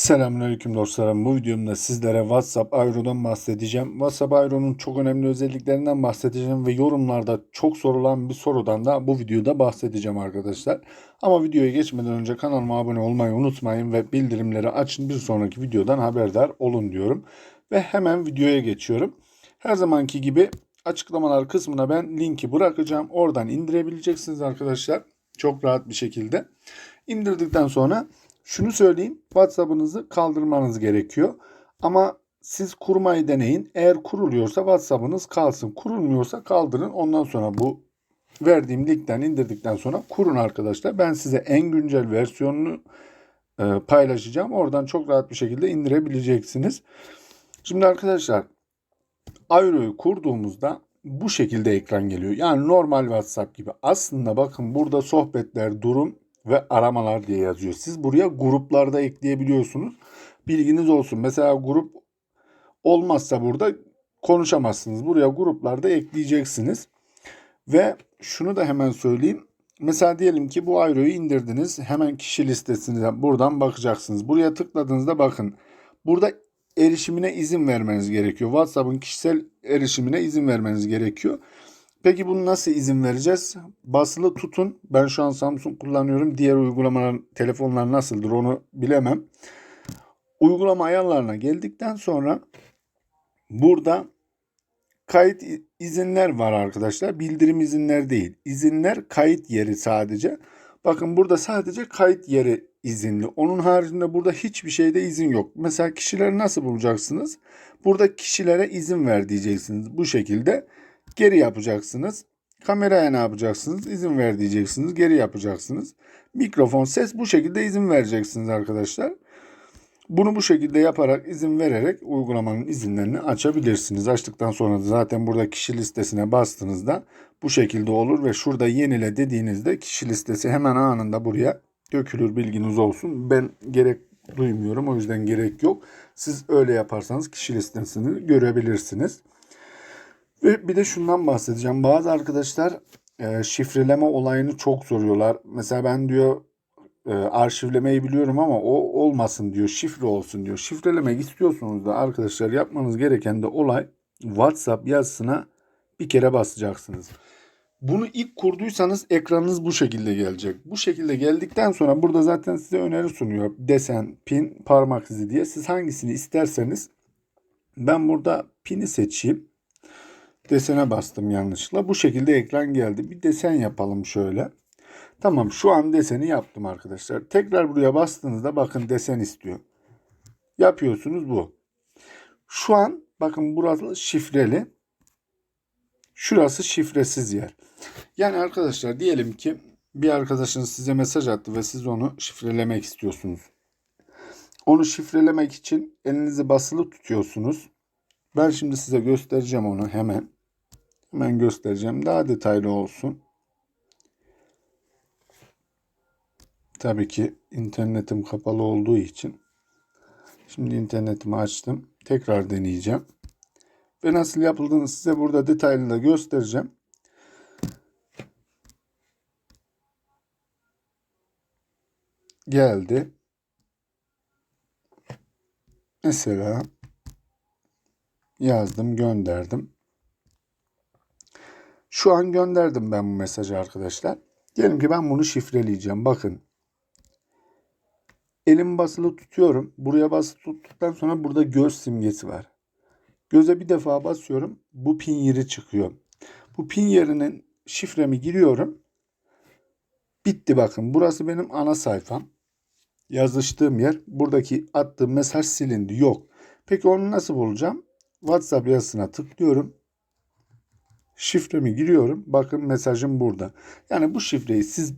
Selamünaleyküm dostlarım. Bu videomda sizlere WhatsApp Aero'dan bahsedeceğim. WhatsApp Aero'nun çok önemli özelliklerinden bahsedeceğim ve yorumlarda çok sorulan bir sorudan da bu videoda bahsedeceğim arkadaşlar. Ama videoya geçmeden önce kanalıma abone olmayı unutmayın ve bildirimleri açın bir sonraki videodan haberdar olun diyorum. Ve hemen videoya geçiyorum. Her zamanki gibi açıklamalar kısmına ben linki bırakacağım. Oradan indirebileceksiniz arkadaşlar. Çok rahat bir şekilde. İndirdikten sonra şunu söyleyeyim. WhatsApp'ınızı kaldırmanız gerekiyor. Ama siz kurmayı deneyin. Eğer kuruluyorsa WhatsApp'ınız kalsın. Kurulmuyorsa kaldırın. Ondan sonra bu verdiğim linkten indirdikten sonra kurun arkadaşlar. Ben size en güncel versiyonunu e, paylaşacağım. Oradan çok rahat bir şekilde indirebileceksiniz. Şimdi arkadaşlar Aero'yu kurduğumuzda bu şekilde ekran geliyor. Yani normal WhatsApp gibi. Aslında bakın burada sohbetler, durum ve aramalar diye yazıyor. Siz buraya gruplarda ekleyebiliyorsunuz. Bilginiz olsun. Mesela grup olmazsa burada konuşamazsınız. Buraya gruplarda ekleyeceksiniz. Ve şunu da hemen söyleyeyim. Mesela diyelim ki bu Aero'yu indirdiniz. Hemen kişi listesine buradan bakacaksınız. Buraya tıkladığınızda bakın. Burada erişimine izin vermeniz gerekiyor. WhatsApp'ın kişisel erişimine izin vermeniz gerekiyor. Peki bunu nasıl izin vereceğiz? Basılı tutun. Ben şu an Samsung kullanıyorum. Diğer uygulamalar, telefonlar nasıldır onu bilemem. Uygulama ayarlarına geldikten sonra burada kayıt izinler var arkadaşlar. Bildirim izinler değil. İzinler kayıt yeri sadece. Bakın burada sadece kayıt yeri izinli. Onun haricinde burada hiçbir şeyde izin yok. Mesela kişileri nasıl bulacaksınız? Burada kişilere izin ver diyeceksiniz. Bu şekilde geri yapacaksınız. Kameraya ne yapacaksınız? İzin ver diyeceksiniz. Geri yapacaksınız. Mikrofon, ses bu şekilde izin vereceksiniz arkadaşlar. Bunu bu şekilde yaparak izin vererek uygulamanın izinlerini açabilirsiniz. Açtıktan sonra da zaten burada kişi listesine bastığınızda bu şekilde olur ve şurada yenile dediğinizde kişi listesi hemen anında buraya dökülür bilginiz olsun. Ben gerek duymuyorum o yüzden gerek yok. Siz öyle yaparsanız kişi listesini görebilirsiniz. Ve bir de şundan bahsedeceğim. Bazı arkadaşlar e, şifreleme olayını çok soruyorlar. Mesela ben diyor e, arşivlemeyi biliyorum ama o olmasın diyor. Şifre olsun diyor. Şifrelemek istiyorsunuz da arkadaşlar yapmanız gereken de olay WhatsApp yazısına bir kere basacaksınız. Bunu ilk kurduysanız ekranınız bu şekilde gelecek. Bu şekilde geldikten sonra burada zaten size öneri sunuyor. Desen, pin, parmak izi diye. Siz hangisini isterseniz ben burada pini seçeyim. Desene bastım yanlışlıkla. Bu şekilde ekran geldi. Bir desen yapalım şöyle. Tamam şu an deseni yaptım arkadaşlar. Tekrar buraya bastığınızda bakın desen istiyor. Yapıyorsunuz bu. Şu an bakın burası şifreli. Şurası şifresiz yer. Yani arkadaşlar diyelim ki bir arkadaşınız size mesaj attı ve siz onu şifrelemek istiyorsunuz. Onu şifrelemek için elinizi basılı tutuyorsunuz. Ben şimdi size göstereceğim onu hemen. Hemen göstereceğim. Daha detaylı olsun. Tabii ki internetim kapalı olduğu için. Şimdi internetimi açtım. Tekrar deneyeceğim. Ve nasıl yapıldığını size burada detaylı da göstereceğim. Geldi. Mesela yazdım, gönderdim. Şu an gönderdim ben bu mesajı arkadaşlar. Diyelim ki ben bunu şifreleyeceğim. Bakın. Elim basılı tutuyorum. Buraya basılı tuttuktan sonra burada göz simgesi var. Göze bir defa basıyorum. Bu pin yeri çıkıyor. Bu pin yerinin şifremi giriyorum. Bitti bakın. Burası benim ana sayfam. Yazıştığım yer. Buradaki attığım mesaj silindi. Yok. Peki onu nasıl bulacağım? WhatsApp yazısına tıklıyorum. Şifremi giriyorum. Bakın mesajım burada. Yani bu şifreyi siz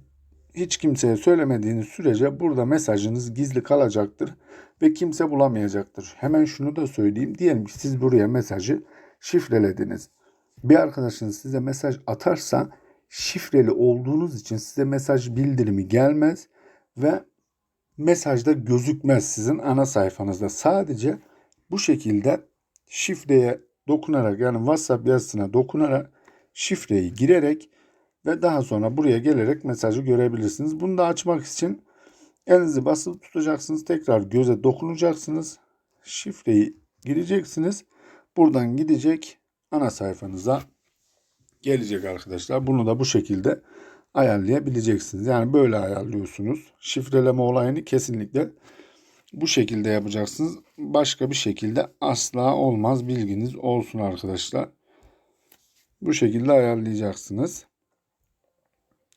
hiç kimseye söylemediğiniz sürece burada mesajınız gizli kalacaktır ve kimse bulamayacaktır. Hemen şunu da söyleyeyim. Diyelim ki siz buraya mesajı şifrelediniz. Bir arkadaşınız size mesaj atarsa şifreli olduğunuz için size mesaj bildirimi gelmez ve mesajda gözükmez sizin ana sayfanızda. Sadece bu şekilde şifreye dokunarak yani WhatsApp yazısına dokunarak şifreyi girerek ve daha sonra buraya gelerek mesajı görebilirsiniz. Bunu da açmak için Elinizi basılı tutacaksınız. Tekrar göze dokunacaksınız. Şifreyi gireceksiniz. Buradan gidecek ana sayfanıza gelecek arkadaşlar. Bunu da bu şekilde ayarlayabileceksiniz. Yani böyle ayarlıyorsunuz. Şifreleme olayını kesinlikle bu şekilde yapacaksınız. Başka bir şekilde asla olmaz. Bilginiz olsun arkadaşlar. Bu şekilde ayarlayacaksınız.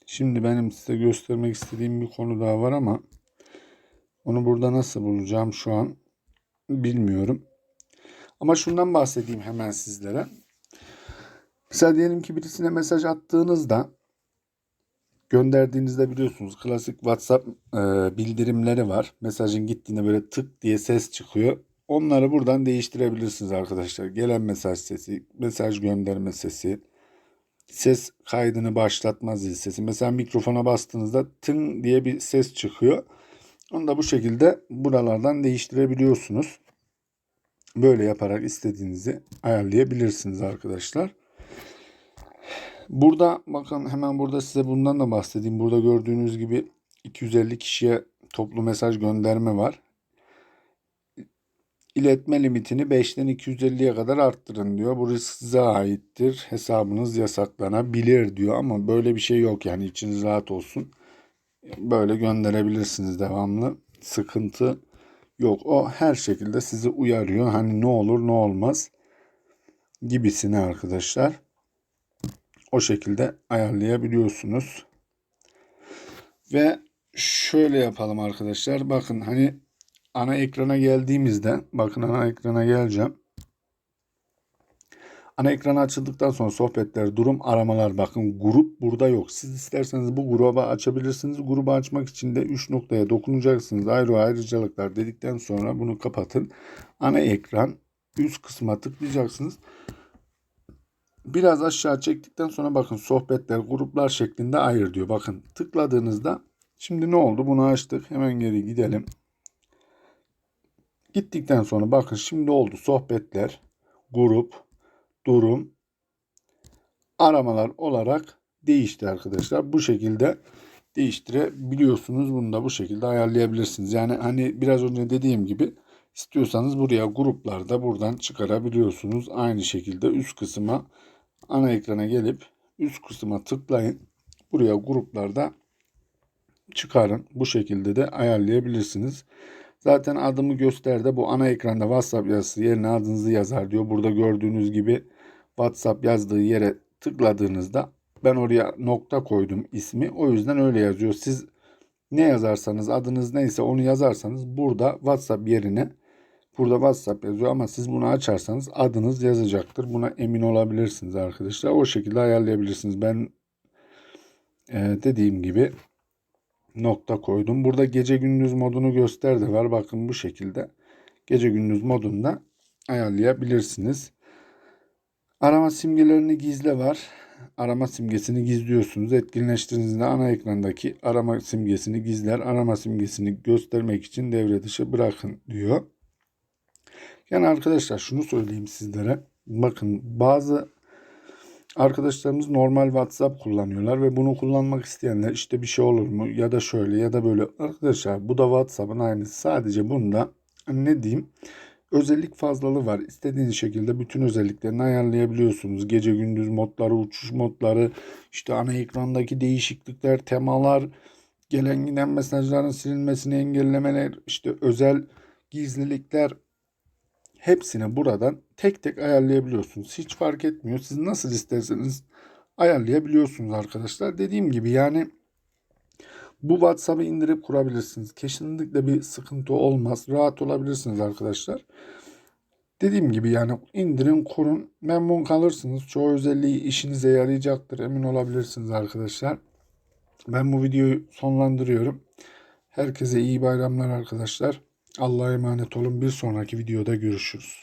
Şimdi benim size göstermek istediğim bir konu daha var ama onu burada nasıl bulacağım şu an bilmiyorum. Ama şundan bahsedeyim hemen sizlere. Mesela diyelim ki birisine mesaj attığınızda gönderdiğinizde biliyorsunuz klasik WhatsApp e, bildirimleri var. Mesajın gittiğinde böyle tık diye ses çıkıyor. Onları buradan değiştirebilirsiniz arkadaşlar. Gelen mesaj sesi, mesaj gönderme sesi, ses kaydını başlatma zil sesi. Mesela mikrofona bastığınızda tın diye bir ses çıkıyor. Onu da bu şekilde buralardan değiştirebiliyorsunuz. Böyle yaparak istediğinizi ayarlayabilirsiniz arkadaşlar. Burada bakın hemen burada size bundan da bahsedeyim. Burada gördüğünüz gibi 250 kişiye toplu mesaj gönderme var. İletme limitini 5'ten 250'ye kadar arttırın diyor. Bu risk size aittir. Hesabınız yasaklanabilir diyor ama böyle bir şey yok yani içiniz rahat olsun. Böyle gönderebilirsiniz devamlı. Sıkıntı yok. O her şekilde sizi uyarıyor. Hani ne olur ne olmaz gibisine arkadaşlar. O şekilde ayarlayabiliyorsunuz. Ve şöyle yapalım arkadaşlar. Bakın hani ana ekrana geldiğimizde bakın ana ekrana geleceğim. Ana ekran açıldıktan sonra sohbetler, durum, aramalar bakın grup burada yok. Siz isterseniz bu gruba açabilirsiniz. Grubu açmak için de 3 noktaya dokunacaksınız. Ayrı ayrıcalıklar dedikten sonra bunu kapatın. Ana ekran üst kısma tıklayacaksınız. Biraz aşağı çektikten sonra bakın sohbetler, gruplar şeklinde ayır diyor. Bakın tıkladığınızda şimdi ne oldu? Bunu açtık. Hemen geri gidelim. Gittikten sonra bakın şimdi oldu sohbetler, grup, durum, aramalar olarak değişti arkadaşlar. Bu şekilde değiştirebiliyorsunuz. Bunu da bu şekilde ayarlayabilirsiniz. Yani hani biraz önce dediğim gibi istiyorsanız buraya gruplarda buradan çıkarabiliyorsunuz. Aynı şekilde üst kısma ana ekrana gelip üst kısma tıklayın. Buraya gruplarda çıkarın. Bu şekilde de ayarlayabilirsiniz. Zaten adımı gösterdi. Bu ana ekranda WhatsApp yazısı yerine adınızı yazar diyor. Burada gördüğünüz gibi WhatsApp yazdığı yere tıkladığınızda ben oraya nokta koydum ismi. O yüzden öyle yazıyor. Siz ne yazarsanız adınız neyse onu yazarsanız burada WhatsApp yerine burada WhatsApp yazıyor ama siz bunu açarsanız adınız yazacaktır. Buna emin olabilirsiniz arkadaşlar. O şekilde ayarlayabilirsiniz. Ben e, dediğim gibi nokta koydum. Burada gece gündüz modunu gösterdi var. Bakın bu şekilde gece gündüz modunda ayarlayabilirsiniz. Arama simgelerini gizle var. Arama simgesini gizliyorsunuz. Etkinleştirdiğinizde ana ekrandaki arama simgesini gizler. Arama simgesini göstermek için devre dışı bırakın diyor. Yani arkadaşlar şunu söyleyeyim sizlere. Bakın bazı arkadaşlarımız normal WhatsApp kullanıyorlar ve bunu kullanmak isteyenler işte bir şey olur mu ya da şöyle ya da böyle. Arkadaşlar bu da WhatsApp'ın aynısı. Sadece bunda ne diyeyim özellik fazlalığı var. İstediğiniz şekilde bütün özelliklerini ayarlayabiliyorsunuz. Gece gündüz modları, uçuş modları, işte ana ekrandaki değişiklikler, temalar, gelen giden mesajların silinmesini engellemeler, işte özel gizlilikler hepsini buradan tek tek ayarlayabiliyorsunuz. Hiç fark etmiyor. Siz nasıl isterseniz ayarlayabiliyorsunuz arkadaşlar. Dediğim gibi yani bu WhatsApp'ı indirip kurabilirsiniz. Kesinlikle bir sıkıntı olmaz. Rahat olabilirsiniz arkadaşlar. Dediğim gibi yani indirin kurun. Memnun kalırsınız. Çoğu özelliği işinize yarayacaktır. Emin olabilirsiniz arkadaşlar. Ben bu videoyu sonlandırıyorum. Herkese iyi bayramlar arkadaşlar. Allah'a emanet olun. Bir sonraki videoda görüşürüz.